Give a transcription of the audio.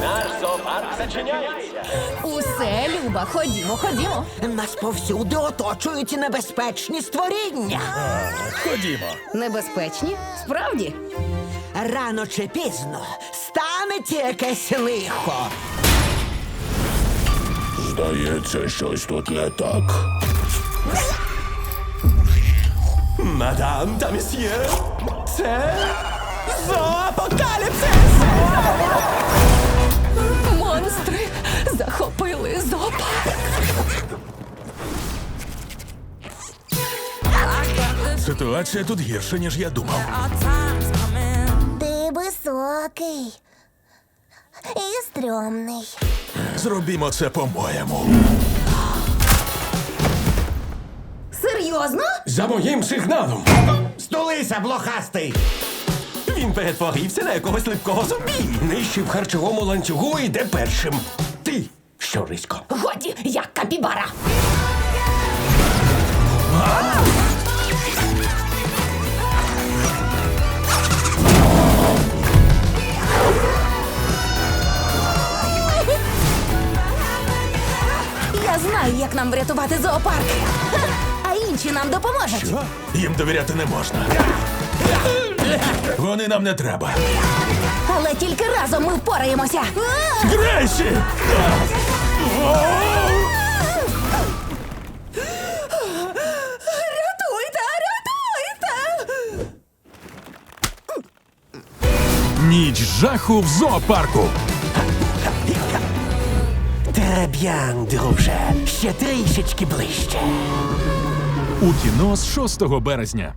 Наш зоопарк зачиняється. Усе, Люба, ходімо, ходімо. Нас повсюди оточують небезпечні створіння. Ходімо. Небезпечні? Справді? Рано чи пізно станеться якесь лихо. Здається, щось тут не так. Мадам та месьє, це зоопокаліпсис! Ситуація тут гірша, ніж я думав. Ти високий і стрьомний. Зробімо це по-моєму. Серйозно? За моїм сигналом. Стулися, блохастий! Він перетворився на якогось липкого зомбі. Нижче в харчовому ланцюгу йде першим. Ти, щорисько. Годі, як капібара. Я знаю, як нам врятувати зоопарк. А інші нам допоможуть. Що? Їм довіряти не можна. Вони нам не треба. Але тільки разом ми впораємося. Грейсі! Рятуйте, рятуйте! Ніч жаху в зоопарку. Тереб'ян, друже. Ще трішечки ближче. У кіно з 6 березня.